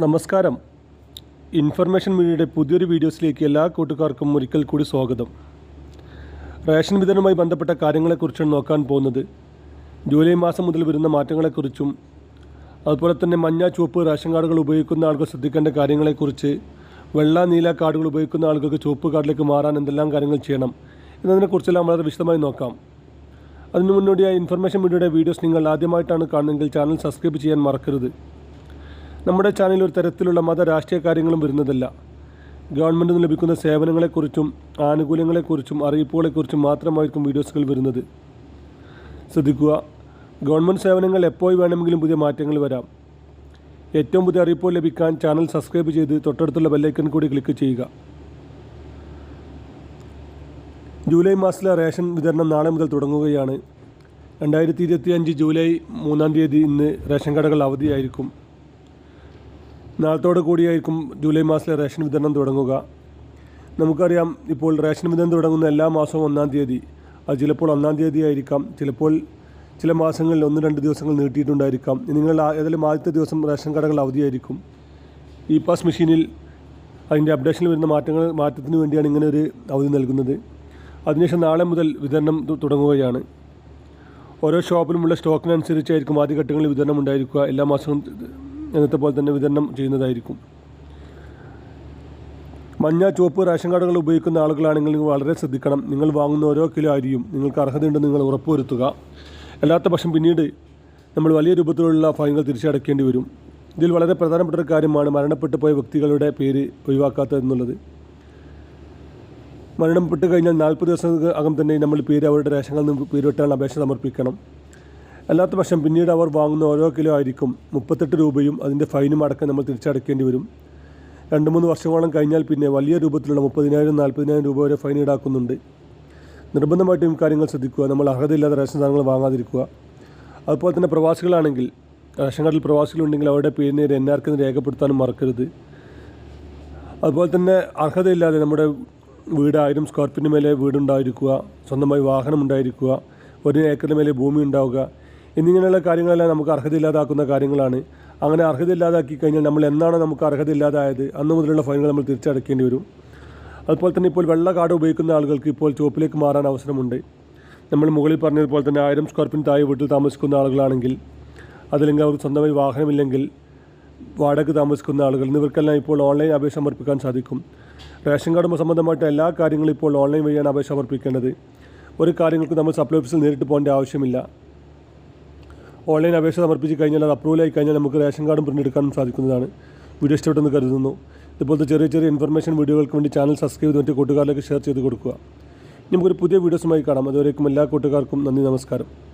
നമസ്കാരം. ഇൻഫർമേഷൻ മീഡിയയുടെ പുതിയൊരു വീഡിയോസിലേക്ക് എല്ലാ കൂട്ടുകാർക്കും ഒരിക്കൽ കൂടി സ്വാഗതം. റേഷൻ വിതരണവുമായി ബന്ധപ്പെട്ട കാര്യങ്ങളെക്കുറിച്ചാണ് നോക്കാൻ പോകുന്നത്. ജൂലൈ മാസം മുതൽ വരുന്ന മാറ്റങ്ങളെക്കുറിച്ചും അതുപോലെ തന്നെ മഞ്ഞ ചുവപ്പ് റേഷൻ കാർഡുകൾ ഉപയോഗിക്കുന്ന ആളുകൾ ശ്രദ്ധിക്കേണ്ട കാര്യങ്ങളെക്കുറിച്ച് വെള്ള നീല കാർഡുകൾ ഉപയോഗിക്കുന്ന ആളുകൾക്ക് ചുവപ്പ് കാർഡിലേക്ക് മാറാൻ എന്തെല്ലാം കാര്യങ്ങൾ ചെയ്യണം എന്നതിനെക്കുറിച്ചെല്ലാം വളരെ വിശദമായി നോക്കാം. അതിനു മുന്നോടിയായി ഇൻഫർമേഷൻ മീഡിയയുടെ വീഡിയോസ് നിങ്ങൾ ആദ്യമായിട്ടാണ് കാണുന്നതെങ്കിൽ ചാനൽ സബ്സ്ക്രൈബ് ചെയ്യാൻ മറക്കരുത്. നമ്മുടെ ചാനലിൽ ഒരു തരത്തിലുള്ള മത രാഷ്ട്രീയ കാര്യങ്ങളും വരുന്നതല്ല. ഗവൺമെന്റ് നിന്ന് ലഭിക്കുന്ന സേവനങ്ങളെക്കുറിച്ചും ആനുകൂല്യങ്ങളെക്കുറിച്ചും അറിയിപ്പുകളെക്കുറിച്ചും മാത്രമായിരിക്കും വീഡിയോസുകൾ വരുന്നത്. ശ്രദ്ധിക്കുക ഗവൺമെന്റ് സേവനങ്ങൾ എപ്പോൾ വേണമെങ്കിലും പുതിയ മാറ്റങ്ങൾ വരാം. ഏറ്റവും പുതിയ അറിയിപ്പുകൾ ലഭിക്കാൻ ചാനൽ സബ്സ്ക്രൈബ് ചെയ്ത് തൊട്ടടുത്തുള്ള ബെല്ലൈക്കൺ കൂടി ക്ലിക്ക് ചെയ്യുക. ജൂലൈ മാസത്തിലെ റേഷൻ വിതരണം നാളെ മുതൽ തുടങ്ങുകയാണ്. രണ്ടായിരത്തി ഇരുപത്തി അഞ്ച് ജൂലൈ മൂന്നാം തീയതി ഇന്ന് റേഷൻ കടകൾ അവധിയായിരിക്കും. നാളത്തോടു കൂടിയായിരിക്കും ജൂലൈ മാസത്തിലെ റേഷൻ വിതരണം തുടങ്ങുക. നമുക്കറിയാം ഇപ്പോൾ റേഷൻ വിതരണം തുടങ്ങുന്ന എല്ലാ മാസവും ഒന്നാം തീയതി. അത് ചിലപ്പോൾ ഒന്നാം തീയതി ആയിരിക്കാം. ചിലപ്പോൾ ചില മാസങ്ങളിൽ ഒന്ന് രണ്ട് ദിവസങ്ങൾ നീട്ടിയിട്ടുണ്ടായിരിക്കാം. നിങ്ങൾ ഏതെങ്കിലും ആദ്യത്തെ ദിവസം റേഷൻ കടകൾ അവധിയായിരിക്കും. ഇ പാസ് മെഷീനിൽ അതിന്റെ അപ്ഡേഷനിൽ വരുന്ന മാറ്റങ്ങൾ മാറ്റത്തിന് വേണ്ടിയാണ് ഇങ്ങനെ ഒരു അവധി നൽകുന്നത്. അതിനുശേഷം നാളെ മുതൽ വിതരണം തുടങ്ങുകയാണ്. ഓരോ ഷോപ്പിലുമുള്ള സ്റ്റോക്കിനനുസരിച്ചായിരിക്കും ആദ്യഘട്ടങ്ങളിൽ വിതരണം ഉണ്ടായിരിക്കുക. എല്ലാ മാസവും എന്നത്തെ പോലെ തന്നെ വിതരണം ചെയ്യുന്നതായിരിക്കും. മഞ്ഞ ചുവപ്പ് റേഷൻ കാർഡുകൾ ഉപയോഗിക്കുന്ന ആളുകളാണെങ്കിൽ നിങ്ങൾ വളരെ ശ്രദ്ധിക്കണം. നിങ്ങൾ വാങ്ങുന്ന ഓരോ കിലോ അരിയും നിങ്ങൾക്ക് അർഹതയുണ്ടെന്ന് നിങ്ങൾ ഉറപ്പുവരുത്തുക. അല്ലാത്ത പക്ഷം പിന്നീട് നമ്മൾ വലിയ രൂപത്തിലുള്ള ഫൈനുകൾ തിരിച്ചടക്കേണ്ടി വരും. ഇതിൽ വളരെ പ്രധാനപ്പെട്ട ഒരു കാര്യമാണ് മരണപ്പെട്ടു പോയ വ്യക്തികളുടെ പേര് ഒഴിവാക്കാത്തത് എന്നുള്ളത്. മരണപ്പെട്ട് കഴിഞ്ഞാൽ നാൽപ്പത് ദിവസം അകം തന്നെ നമ്മൾ പേര് അവരുടെ റേഷനിൽ നിന്ന് പേര് അപേക്ഷ സമർപ്പിക്കണം. അല്ലാത്ത പക്ഷം പിന്നീട് അവർ വാങ്ങുന്ന ഓരോ കിലോ ആയിരിക്കും മുപ്പത്തെട്ട് രൂപയും അതിന്റെ ഫൈനും അടക്കം നമ്മൾ തിരിച്ചടക്കേണ്ടി വരും. രണ്ട് മൂന്ന് വർഷങ്ങളോളം കഴിഞ്ഞാൽ പിന്നെ വലിയ രൂപത്തിലുള്ള മുപ്പതിനായിരം നാൽപ്പതിനായിരം രൂപ വരെ ഫൈൻ ഈടാക്കുന്നുണ്ട്. നിർബന്ധമായിട്ടും കാര്യങ്ങൾ ശ്രദ്ധിക്കുക. നമ്മൾ അർഹതയില്ലാത്ത റേഷൻ സാധനങ്ങൾ വാങ്ങാതിരിക്കുക. അതുപോലെ തന്നെ പ്രവാസികളാണെങ്കിൽ റേഷൻ കാർഡിൽ പ്രവാസികളുണ്ടെങ്കിൽ അവരുടെ പേരിന് എൻ ആർക്ക് രേഖപ്പെടുത്താനും മറക്കരുത്. അതുപോലെ തന്നെ അർഹതയില്ലാതെ നമ്മുടെ വീട് ആയിരം സ്ക്വയർ ഫീറ്റിന് മേലെ വീടുണ്ടായിരിക്കുക സ്വന്തമായി വാഹനം ഉണ്ടായിരിക്കുക ഒരു ഏക്കറിന് മേലെ ഭൂമി ഉണ്ടാവുക എന്നിങ്ങനെയുള്ള കാര്യങ്ങളെല്ലാം നമുക്ക് അർഹതയില്ലാതാക്കുന്ന കാര്യങ്ങളാണ്. അങ്ങനെ അർഹതയില്ലാതാക്കി കഴിഞ്ഞാൽ നമ്മൾ എന്നാണ് നമുക്ക് അർഹതയില്ലാതായത് അന്ന് മുതലുള്ള ഫൈനുകൾ നമ്മൾ തിരിച്ചടക്കേണ്ടി വരും. അതുപോലെ തന്നെ ഇപ്പോൾ വെള്ള കാർഡ് ഉപയോഗിക്കുന്ന ആളുകൾക്ക് ഇപ്പോൾ ചുവപ്പിലേക്ക് മാറാൻ അവസരമുണ്ട്. നമ്മൾ മുകളിൽ പറഞ്ഞതുപോലെ തന്നെ ആയിരം സ്ക്വയർ ഫീറ്റ് താഴെ വീട്ടിൽ താമസിക്കുന്ന ആളുകളാണെങ്കിൽ അതല്ലെങ്കിൽ അവർക്ക് സ്വന്തമായി വാഹനമില്ലെങ്കിൽ വാടക താമസിക്കുന്ന ആളുകൾ എന്നിവർക്കെല്ലാം ഇപ്പോൾ ഓൺലൈൻ അപേക്ഷ സമർപ്പിക്കാൻ സാധിക്കും. റേഷൻ കാർഡുമായി സംബന്ധമായിട്ട് എല്ലാ കാര്യങ്ങളും ഇപ്പോൾ ഓൺലൈൻ വഴിയാണ് അപേക്ഷ സമർപ്പിക്കേണ്ടത്. ഒരു കാര്യങ്ങൾക്ക് നമ്മൾ സപ്ലൈ ഓഫീസിൽ നേരിട്ട് പോകേണ്ട ആവശ്യമില്ല. ഓൺലൈൻ അപേക്ഷ സമർപ്പിച്ച് കഴിഞ്ഞാൽ അത് അപ്രൂവൽ ആയി കഴിഞ്ഞാൽ നമുക്ക് റേഷൻ കാർഡും പ്രിന്റ് എടുക്കാനും സാധിക്കുന്നതാണ്. വീഡിയോ ഇഷ്ടപ്പെട്ടെന്ന് കരുതുന്നു. ഇതുപോലത്തെ ചെറിയ ചെറിയ ഇൻഫർമേഷൻ വീഡിയോകൾക്ക് വേണ്ടി ചാനൽ സബ്സ്ക്രൈബ് ചെയ്ത് മറ്റു കൂട്ടുകാരിലേക്ക് ഷെയർ ചെയ്ത് കൊടുക്കുക. നമുക്കൊരു പുതിയ വീഡിയോസുമായി കാണാം. അതുവരേക്കും എല്ലാ കൂട്ടുകാർക്കും നന്ദി നമസ്കാരം.